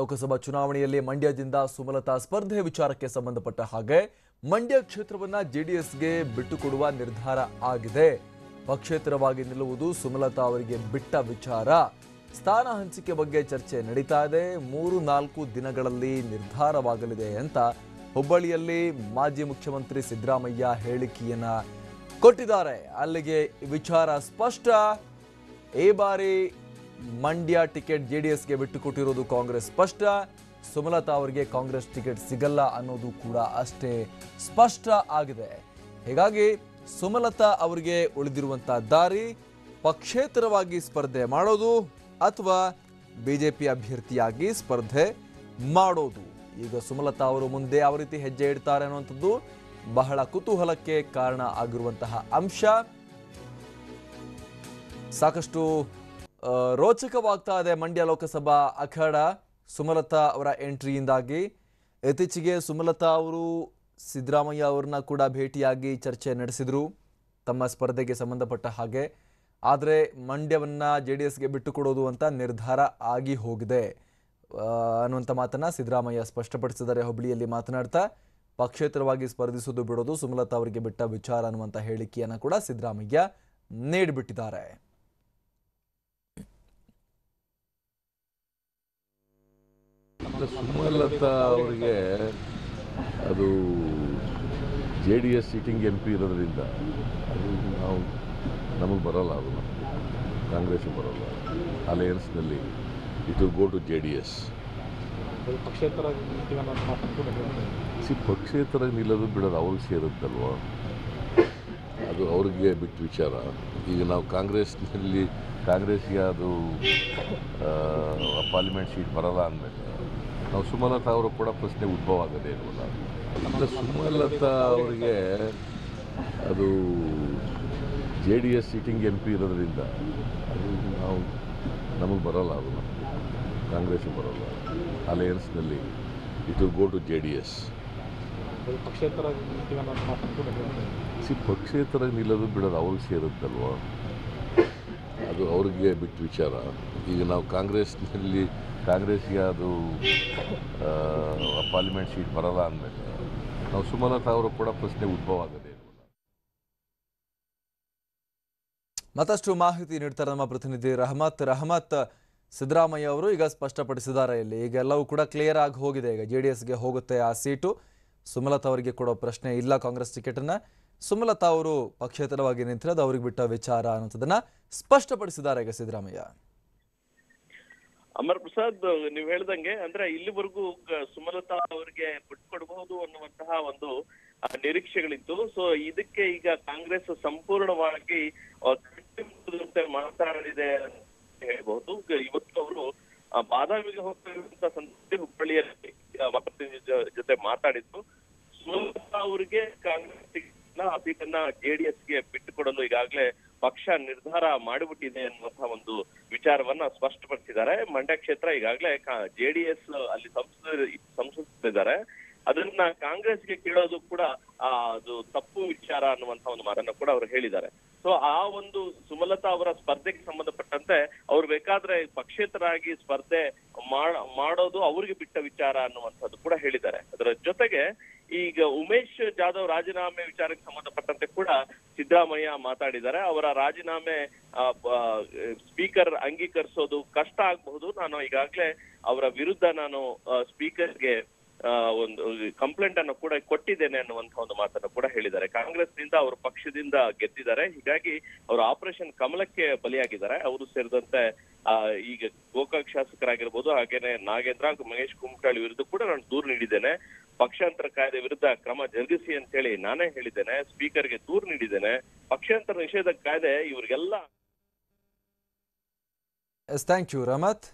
ಲೋಕಸಭಾ ಚುನಾವಣೆಯಲ್ಲಿ ಮಂಡ್ಯದಿಂದ ಸುಮಲತಾ ಸ್ಪರ್ಧೆ ವಿಚಾರಕ್ಕೆ ಸಂಬಂಧಪಟ್ಟ ಹಾಗೆ ಮಂಡ್ಯ ಕ್ಷೇತ್ರವನ್ನ ಜೆಡಿಎಸ್ಗೆ ಬಿಟ್ಟುಕೊಡುವ ನಿರ್ಧಾರ ಆಗಿದೆ. ಪಕ್ಷೇತರವಾಗಿ ನಿಲ್ಲುವುದು ಸುಮಲತಾ ಅವರಿಗೆ ಬಿಟ್ಟ ವಿಚಾರ. ಸ್ಥಾನ ಹಂಚಿಕೆ ಬಗ್ಗೆ ಚರ್ಚೆ ನಡೀತಾ ಇದೆ. ಮೂರು ನಾಲ್ಕು ದಿನಗಳಲ್ಲಿ ನಿರ್ಧಾರವಾಗಲಿದೆ ಅಂತ ಹುಬ್ಬಳ್ಳಿಯಲ್ಲಿ ಮಾಜಿ ಮುಖ್ಯಮಂತ್ರಿ ಸಿದ್ದರಾಮಯ್ಯ ಹೇಳಿಕೆಯನ್ನ ಕೊಟ್ಟಿದ್ದಾರೆ. ಅಲ್ಲಿಗೆ ವಿಚಾರ ಸ್ಪಷ್ಟ. ಈ ಬಾರಿ ಮಂಡ್ಯ ಟಿಕೆಟ್ ಜೆ ಡಿ ಎಸ್ಗೆ ಬಿಟ್ಟು ಬಿಟ್ಟುಕೊಟ್ಟಿರೋದು ಕಾಂಗ್ರೆಸ್ ಸ್ಪಷ್ಟ. ಸುಮಲತಾ ಅವರಿಗೆ ಕಾಂಗ್ರೆಸ್ ಟಿಕೆಟ್ ಸಿಗಲ್ಲ ಅನ್ನೋದು ಕೂಡ ಅಷ್ಟೇ ಸ್ಪಷ್ಟ ಆಗಿದೆ. ಹೀಗಾಗಿ ಸುಮಲತಾ ಅವರಿಗೆ ಉಳಿದಿರುವಂತಹ ದಾರಿ ಪಕ್ಷೇತರವಾಗಿ ಸ್ಪರ್ಧೆ ಮಾಡೋದು ಅಥವಾ ಬಿಜೆಪಿ ಅಭ್ಯರ್ಥಿಯಾಗಿ ಸ್ಪರ್ಧೆ ಮಾಡೋದು. ಈಗ ಸುಮಲತಾ ಅವರು ಮುಂದೆ ಯಾವ ರೀತಿ ಹೆಜ್ಜೆ ಇಡ್ತಾರೆ ಅನ್ನುವಂಥದ್ದು ಬಹಳ ಕುತೂಹಲಕ್ಕೆ ಕಾರಣ ಆಗಿರುವಂತಹ ಅಂಶ. ಸಾಕಷ್ಟು ರೋಚಕವಾಗ್ತಾ ಇದೆ ಮಂಡ್ಯ ಲೋಕಸಭಾ ಅಖಾಡ ಸುಮಲತಾ ಅವರ ಎಂಟ್ರಿಯಿಂದಾಗಿ. ಇತ್ತೀಚೆಗೆ ಸುಮಲತಾ ಅವರು ಸಿದ್ದರಾಮಯ್ಯ ಅವ್ರನ್ನ ಕೂಡ ಭೇಟಿಯಾಗಿ ಚರ್ಚೆ ನಡೆಸಿದರು. ತಮ್ಮ ಸ್ಪರ್ಧೆಗೆ ಸಂಬಂಧಪಟ್ಟ ಹಾಗೆ. ಆದರೆ ಮಂಡ್ಯವನ್ನ ಜೆ ಡಿ ಎಸ್ಗೆ ಬಿಟ್ಟುಕೊಡೋದು ಅಂತ ನಿರ್ಧಾರ ಆಗಿ ಹೋಗಿದೆ. ಅನ್ನುವಂಥ ಮಾತನ್ನ ಸಿದ್ದರಾಮಯ್ಯ ಸ್ಪಷ್ಟಪಡಿಸಿದ್ದಾರೆ ಹುಬ್ಬಳ್ಳಿಯಲ್ಲಿ ಮಾತನಾಡ್ತಾ. ಪಕ್ಷೇತರವಾಗಿ ಸ್ಪರ್ಧಿಸೋದು ಬಿಡೋದು ಸುಮಲತಾ ಅವರಿಗೆ ಬಿಟ್ಟ ವಿಚಾರ ಅನ್ನುವಂಥ ಹೇಳಿಕೆಯನ್ನು ಕೂಡ ಸಿದ್ದರಾಮಯ್ಯ ನೀಡಿಬಿಟ್ಟಿದ್ದಾರೆ. ಸುಮಲತಾ ಅವರಿಗೆ ಅದು J D S sitting M P ಇರೋದ್ರಿಂದ ಅದು ನಾವು ನಮಗೆ ಬರೋಲ್ಲ ಅದು ಕಾಂಗ್ರೆಸ್ ಬರೋಲ್ಲ. ಅಲಯನ್ಸ್ನಲ್ಲಿ it go to J D S. C ಪಕ್ಷೇತರ ನಿಲ್ಲೋದು ಬಿಡೋದು ಅವ್ರಿಗೆ ಸೇರುತ್ತಲ್ವ? ಅದು ಅವ್ರಿಗೆ ಬಿಟ್ಟು ವಿಚಾರ. ಈಗ ನಾವು ಕಾಂಗ್ರೆಸ್ನಲ್ಲಿ, ಕಾಂಗ್ರೆಸ್ಗೆ ಅದು ಪಾರ್ಲಿಮೆಂಟ್ ಸೀಟ್ ಬರಲ್ಲ ಅಂದಮೇಲೆ ನಾವು ಸುಮಲತಾ ಅವರು ಕೂಡ ಪ್ರಶ್ನೆ ಉದ್ಭವ ಆಗದೆ ಇರಬಹುದು ಅಂದರೆ ಸುಮಲತಾ ಅವರಿಗೆ ಅದು J D S sitting M P ಇರೋದ್ರಿಂದ ಅದು ನಾವು ನಮಗೆ ಬರೋಲ್ಲ ಅದು ಕಾಂಗ್ರೆಸ್ ಬರೋಲ್ಲ. ಅಲಯನ್ಸ್ನಲ್ಲಿ it will go to J D S. C ಪಕ್ಷೇತರ ನಿಲ್ಲೋದು ಬಿಡೋದು ಅವ್ರಿಗೆ ಸೇರುತ್ತಲ್ವ? ಅದು ಅವ್ರಿಗೆ ಬಿಟ್ಟು ವಿಚಾರ. ಈಗ ನಾವು ಕಾಂಗ್ರೆಸ್ನಲ್ಲಿ, ಕಾಂಗ್ರೆಸ್ಗೆ ಅದು ಪಾರ್ಲಿಮೆಂಟ್ ಸೀಟ್ ಬರಲ್ಲ ಅಂದಮೇಲೆ ನಾವು ಸುಮಲತಾ ಅವರು ಕೂಡ ಪ್ರಶ್ನೆ ಉದ್ಭವ ಆಗದೆ ಮತ್ತಷ್ಟು ಮಾಹಿತಿ ನೀಡ್ತಾರೆ ನಮ್ಮ ಪ್ರತಿನಿಧಿ ರಹಮತ್. ರಹಮತ್, ಸಿದ್ದರಾಮಯ್ಯ ಅವರು ಈಗ ಸ್ಪಷ್ಟಪಡಿಸಿದ್ದಾರೆ ಇಲ್ಲಿ. ಈಗ ಎಲ್ಲವೂ ಕೂಡ ಕ್ಲಿಯರ್ ಆಗಿ ಹೋಗಿದೆ. ಈಗ ಜೆ ಡಿ ಎಸ್ಗೆ ಹೋಗುತ್ತೆ ಆ ಸೀಟು ಸುಮಲತಾ ಅವರಿಗೆ ಕೊಡೋ ಪ್ರಶ್ನೆ ಇಲ್ಲ ಕಾಂಗ್ರೆಸ್ ಟಿಕೆಟನ್ನು ಸುಮಲತಾ ಅವರು ಪಕ್ಷೇತರವಾಗಿ ನಿಂತಿರೋದು, ಅವ್ರಿಗೆ ಬಿಟ್ಟ ವಿಚಾರ ಅನ್ನೋದನ್ನು ಸ್ಪಷ್ಟಪಡಿಸಿದ್ದಾರೆ ಈಗ ಸಿದ್ದರಾಮಯ್ಯ. ಅಮರ್ ಪ್ರಸಾದ್ ನೀವು ಹೇಳ್ದಂಗೆ, ಅಂದ್ರೆ ಇಲ್ಲಿವರೆಗೂ ಸುಮಲತಾ ಅವರಿಗೆ ಬಿಟ್ಕೊಡ್ಬಹುದು ಅನ್ನುವಂತಹ ಒಂದು ನಿರೀಕ್ಷೆಗಳಿತ್ತು. ಸೊ ಇದಕ್ಕೆ ಈಗ ಕಾಂಗ್ರೆಸ್ ಸಂಪೂರ್ಣವಾಗಿ ಮಾತಾಡಿದೆ ಅಂತ ಹೇಳ್ಬಹುದು. ಇವತ್ತು ಅವರು ಬಾದಾಮಿಗೆ ಹೋಗ್ತಿರುವಂತ ಸಂದರ್ಭದಲ್ಲಿ ಹುಬ್ಬಳ್ಳಿಯಲ್ಲಿ ಜೊತೆ ಮಾತಾಡಿದ್ರು. ಸುಮಲತಾ ಅವರಿಗೆ ಕಾಂಗ್ರೆಸ್ ಸೀಟನ್ನ ಜೆಡಿಎಸ್ಗೆ ಬಿಟ್ಟುಕೊಡಲು ಈಗಾಗಲೇ ಪಕ್ಷ ನಿರ್ಧಾರ ಮಾಡಿಬಿಟ್ಟಿದೆ ಅನ್ನುವಂತಹ ಒಂದು ವಿಚಾರವನ್ನ ಸ್ಪಷ್ಟಪಡಿಸಿದ್ದಾರೆ. ಮಂಡ್ಯ ಕ್ಷೇತ್ರ ಈಗಾಗಲೇ ಜೆಡಿಎಸ್ ಅಲ್ಲಿ ಸಂಸದ ಸಂಸದಿದ್ದಾರೆ ಅದನ್ನ ಕಾಂಗ್ರೆಸ್ಗೆ ಕೇಳೋದು ಕೂಡ ಆ, ಅದು ತಪ್ಪು ವಿಚಾರ ಅನ್ನುವಂತ ಒಂದು ಮಾತನ್ನ ಕೂಡ ಅವರು ಹೇಳಿದ್ದಾರೆ. ಸೊ ಆ ಒಂದು ಸುಮಲತಾ ಅವರ ಸ್ಪರ್ಧೆಗೆ ಸಂಬಂಧಪಟ್ಟಂತೆ ಅವ್ರು ಬೇಕಾದ್ರೆ ಪಕ್ಷೇತರಾಗಿ ಸ್ಪರ್ಧೆ ಮಾಡ- ಮಾಡೋದು ಅವ್ರಿಗೆ ಬಿಟ್ಟ ವಿಚಾರ ಅನ್ನುವಂಥದ್ದು ಕೂಡ ಹೇಳಿದ್ದಾರೆ. ಅದರ ಜೊತೆಗೆ ಈಗ ಉಮೇಶ್ ಜಾಧವ್ ರಾಜೀನಾಮೆ ವಿಚಾರಕ್ಕೆ ಸಂಬಂಧಪಟ್ಟಂತೆ ಕೂಡ ಸಿದ್ದರಾಮಯ್ಯ ಮಾತಾಡಿದ್ದಾರೆ. ಅವರ ರಾಜೀನಾಮೆ ಸ್ಪೀಕರ್ ಅಂಗೀಕರಿಸೋದು ಕಷ್ಟ ಆಗಬಹುದು. ನಾನು ಈಗಾಗಲೇ ಅವರ ವಿರುದ್ಧ ನಾನು ಸ್ಪೀಕರ್ಗೆ ಒಂದು ಕಂಪ್ಲೇಂಟ್ ಅನ್ನು ಕೂಡ ಕೊಟ್ಟಿದ್ದೇನೆ ಅನ್ನುವಂತ ಒಂದು ಮಾತನ್ನು ಕೂಡ ಹೇಳಿದ್ದಾರೆ. ಕಾಂಗ್ರೆಸ್ನಿಂದ ಅವರು ಪಕ್ಷದಿಂದ ಗೆದ್ದಿದ್ದಾರೆ. ಹೀಗಾಗಿ ಅವರು ಆಪರೇಷನ್ ಕಮಲಕ್ಕೆ ಬಲಿಯಾಗಿದ್ದಾರೆ. ಅವರು ಸೇರಿದಂತೆ ಈಗ ಗೋಕಾಕ್ ಶಾಸಕರಾಗಿರ್ಬೋದು, ಹಾಗೇನೆ ನಾಗೇಂದ್ರ ಹಾಗೂ ಮಹೇಶ್ ಕುಮಟಾಳಿ ವಿರುದ್ಧ ಕೂಡ ನಾನು ದೂರು ನೀಡಿದ್ದೇನೆ. ಪಕ್ಷಾಂತರ ಕಾಯ್ದೆ ವಿರುದ್ಧ ಕ್ರಮ ಜರುಗಿಸಿ ಅಂತ ಹೇಳಿ ನಾನೇ ಹೇಳಿದ್ದೇನೆ, ಸ್ಪೀಕರ್ಗೆ ದೂರು ನೀಡಿದ್ದೇನೆ. ಪಕ್ಷಾಂತರ ನಿಷೇಧ ಕಾಯ್ದೆ ಇವರಿಗೆಲ್ಲ ಥ್ಯಾಂಕ್ ಯು ರಮತ್